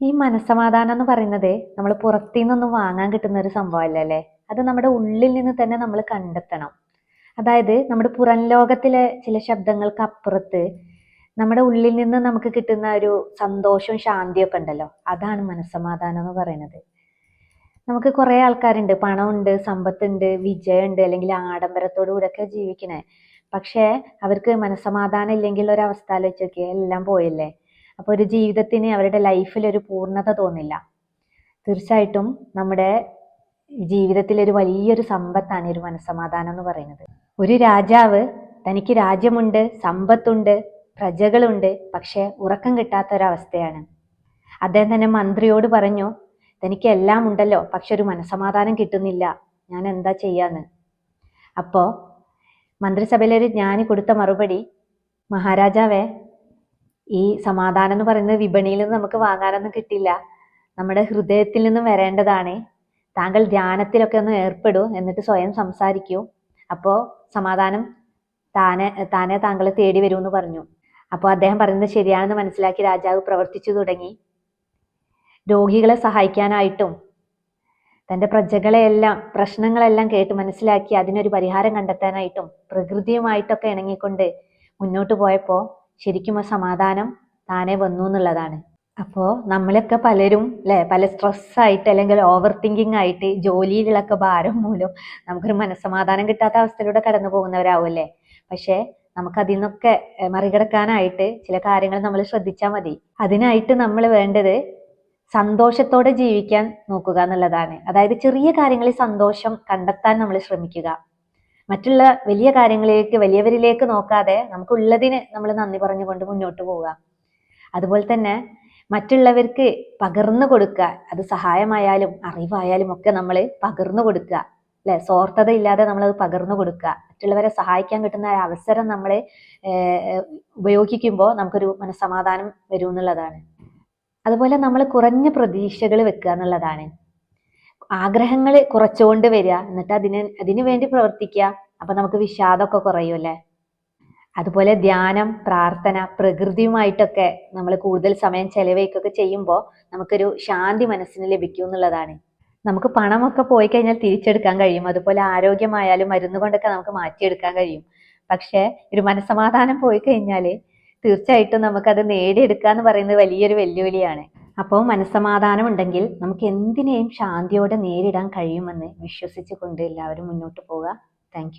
ഈ മനസ്സമാധാനം എന്ന് പറയുന്നത് നമ്മൾ പുറത്തു നിന്നൊന്നും വാങ്ങാൻ കിട്ടുന്ന ഒരു സംഭവമല്ല അല്ലേ? അത് നമ്മുടെ ഉള്ളിൽ നിന്ന് തന്നെ നമ്മൾ കണ്ടെത്തണം. അതായത് നമ്മുടെ പുറം ലോകത്തിലെ ചില ശബ്ദങ്ങൾക്ക് അപ്പുറത്ത് നമ്മുടെ ഉള്ളിൽ നിന്ന് നമുക്ക് കിട്ടുന്ന ഒരു സന്തോഷവും ശാന്തിയും ഒക്കെ ഉണ്ടല്ലോ? അതാണ് മനസ്സമാധാനം എന്ന് പറയുന്നത്. നമുക്ക് കുറേ ആൾക്കാരുണ്ട്. പണമുണ്ട് സമ്പത്തുണ്ട് വിജയമുണ്ട് അല്ലെങ്കിൽ ആഡംബരത്തോടു കൂടെയൊക്കെ ജീവിക്കണേ. പക്ഷേ അവർക്ക് മനസ്സമാധാനം ഇല്ലെങ്കിൽ ഒരു അവസ്ഥ ആലോചിച്ച് എല്ലാം പോയല്ലേ? അപ്പോൾ ഒരു ജീവിതത്തിന് അവരുടെ ലൈഫിൽ ഒരു പൂർണത തോന്നില്ല. തീർച്ചയായിട്ടും നമ്മുടെ ജീവിതത്തിൽ ഒരു വലിയൊരു സമ്പത്താണ് ഒരു മനസ്സമാധാനം എന്ന് പറയുന്നത്. ഒരു രാജാവ് തനിക്ക് രാജ്യമുണ്ട് സമ്പത്തുണ്ട് പ്രജകളുണ്ട് പക്ഷെ ഉറക്കം കിട്ടാത്ത ഒരവസ്ഥയാണ് അദ്ദേഹം തന്നെ മന്ത്രിയോട് പറഞ്ഞു തനിക്ക് എല്ലാം ഉണ്ടല്ലോ പക്ഷെ ഒരു മനസ്സമാധാനം കിട്ടുന്നില്ല. ഞാൻ എന്താ ചെയ്യാന്ന്? അപ്പോ മന്ത്രിസഭയിലൊരു ജ്ഞാനി കൊടുത്ത മറുപടി മഹാരാജാവേ ഈ സമാധാനം എന്ന് പറയുന്നത് വിപണിയിൽ നിന്ന് നമുക്ക് വാങ്ങാനൊന്നും കിട്ടില്ല. നമ്മുടെ ഹൃദയത്തിൽ നിന്നും വരേണ്ടതാണ്. താങ്കൾ ധ്യാനത്തിലൊക്കെ ഒന്ന് ഏർപ്പെടൂ എന്നിട്ട് സ്വയം സംസാരിക്കൂ. അപ്പോൾ സമാധാനം താനെ താനെ താങ്കളെ തേടി വരുമെന്ന് പറഞ്ഞു. അപ്പോൾ അദ്ദേഹം പറയുന്നത് ശരിയാണെന്ന് മനസ്സിലാക്കി രാജാവ് പ്രവർത്തിച്ചു തുടങ്ങി. രോഗികളെ സഹായിക്കാനായിട്ടും തന്റെ പ്രജകളെയെല്ലാം പ്രശ്നങ്ങളെല്ലാം കേട്ട് മനസ്സിലാക്കി അതിനൊരു പരിഹാരം കണ്ടെത്താനായിട്ടും പ്രകൃതിയുമായിട്ടൊക്കെ ഇണങ്ങിക്കൊണ്ട് മുന്നോട്ട് പോയപ്പോൾ ശരിക്കും ആ സമാധാനം താനെ വന്നു എന്നുള്ളതാണ്. അപ്പോൾ നമ്മളൊക്കെ പലരും അല്ലെ പല സ്ട്രെസ്സായിട്ട് അല്ലെങ്കിൽ ഓവർ തിങ്കിങ് ആയിട്ട് ജോലിയിലൊക്കെ ഭാരം മൂലം നമുക്കൊരു മനസ്സമാധാനം കിട്ടാത്ത അവസ്ഥയിലൂടെ കടന്നു പോകുന്നവരാവും പക്ഷേ നമുക്ക് അതിൽ നിന്നൊക്കെ മറികടക്കാനായിട്ട് ചില കാര്യങ്ങൾ നമ്മൾ ശ്രദ്ധിച്ചാൽ മതി. അതിനായിട്ട് നമ്മൾ വേണ്ടത് സന്തോഷത്തോടെ ജീവിക്കാൻ നോക്കുക എന്നുള്ളതാണ്. അതായത് ചെറിയ കാര്യങ്ങളിൽ സന്തോഷം കണ്ടെത്താൻ നമ്മൾ ശ്രമിക്കുക. മറ്റുള്ള വലിയ കാര്യങ്ങളിലേക്ക് വലിയവരിലേക്ക് നോക്കാതെ നമുക്കുള്ളതിന് നമ്മൾ നന്ദി പറഞ്ഞുകൊണ്ട് മുന്നോട്ട് പോവുക. അതുപോലെ തന്നെ മറ്റുള്ളവർക്ക് പകർന്നു കൊടുക്കുക. അത് സഹായമായാലും അറിവായാലും ഒക്കെ നമ്മൾ പകർന്നു കൊടുക്കുക. അല്ലെ? സ്വാർത്ഥത ഇല്ലാതെ നമ്മൾ അത് പകർന്നു കൊടുക്കുക. മറ്റുള്ളവരെ സഹായിക്കാൻ കിട്ടുന്ന അവസരം നമ്മൾ ഉപയോഗിക്കുമ്പോൾ നമുക്കൊരു മനസ്സമാധാനം വരും എന്നുള്ളതാണ്. അതുപോലെ നമ്മൾ കുറഞ്ഞ പ്രതീക്ഷകൾ വെക്കുക എന്നുള്ളതാണ്. ആഗ്രഹങ്ങൾ കുറച്ചുകൊണ്ട് വരിക. എന്നിട്ട് അതിന് അതിനു വേണ്ടി പ്രവർത്തിക്കുക. അപ്പൊ നമുക്ക് വിഷാദമൊക്കെ കുറയും അല്ലേ? അതുപോലെ ധ്യാനം പ്രാർത്ഥന പ്രകൃതിയുമായിട്ടൊക്കെ നമ്മൾ കൂടുതൽ സമയം ചെലവഴിക്കൊക്കെ ചെയ്യുമ്പോൾ നമുക്കൊരു ശാന്തി മനസ്സിന് ലഭിക്കും എന്നുള്ളതാണ്. നമുക്ക് പണമൊക്കെ പോയി കഴിഞ്ഞാൽ തിരിച്ചെടുക്കാൻ കഴിയും. അതുപോലെ ആരോഗ്യമായാലും മരുന്ന് കൊണ്ടൊക്കെ നമുക്ക് മാറ്റിയെടുക്കാൻ കഴിയും. പക്ഷേ ഒരു മനസ്സമാധാനം പോയി കഴിഞ്ഞാൽ തീർച്ചയായിട്ടും നമുക്കത് നേടിയെടുക്കുക എന്ന് പറയുന്നത് വലിയൊരു വെല്ലുവിളിയാണ്. അപ്പോൾ മനസ്സമാധാനം ഉണ്ടെങ്കിൽ നമുക്ക് എന്തിനേയും ശാന്തിയോടെ നേരിടാൻ കഴിയുമെന്ന് വിശ്വസിച്ചുകൊണ്ട് എല്ലാവരും മുന്നോട്ട് പോവുക. താങ്ക്